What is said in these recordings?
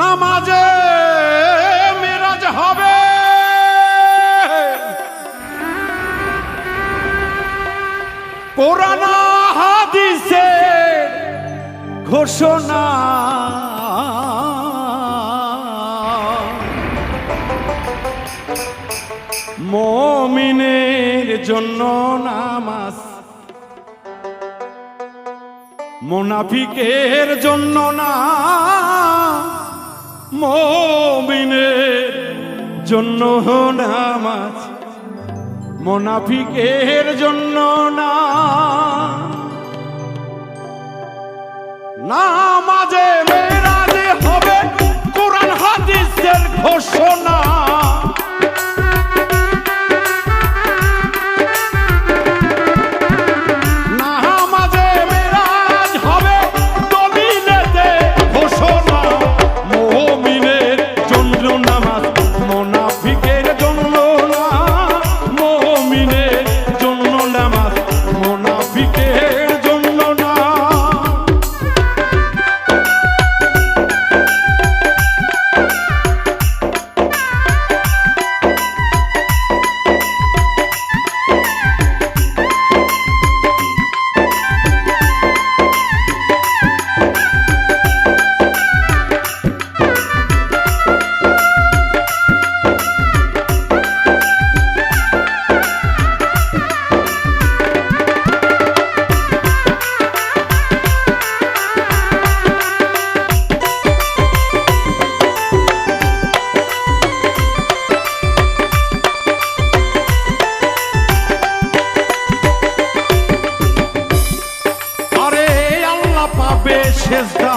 নামাজে মেরাজ হবে। কোরআন হাদিসে ঘোষণা। মমিনের জন্য নামাজ। মোনাফিকের জন্য না। মমিনের জন্য নামাজ মোনাফিকের জন্য না নামাজে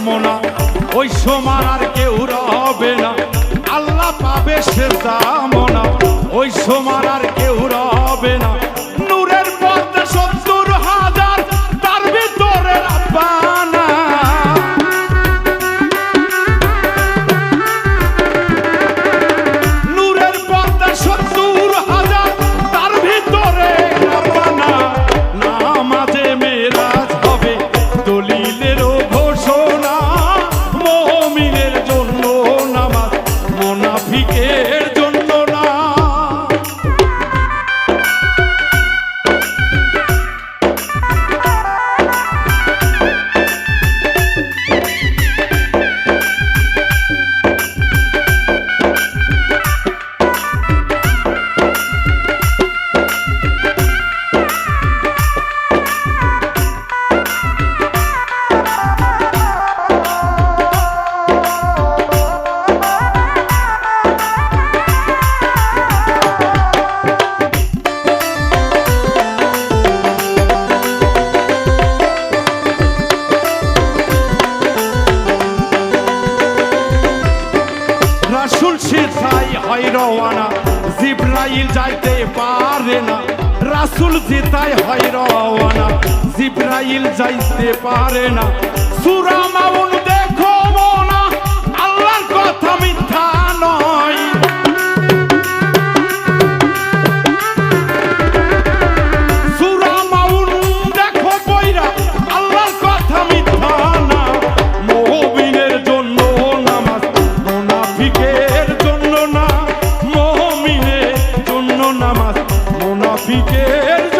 দামনা ওই সমান আর কেউ রবে না। আল্লাহ পাবে সে দামনা ওই সমান হয় জিব্রাইল যাইতে পারে না। রাসুল জিতাই হয় জিব্রাইল যাইতে পারে না। সুরা মুনাফিকের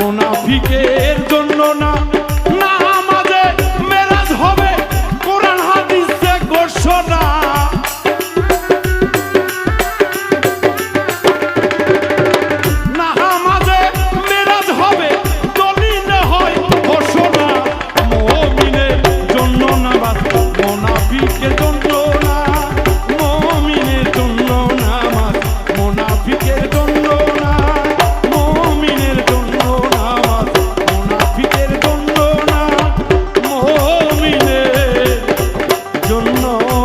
নামাজ জন্য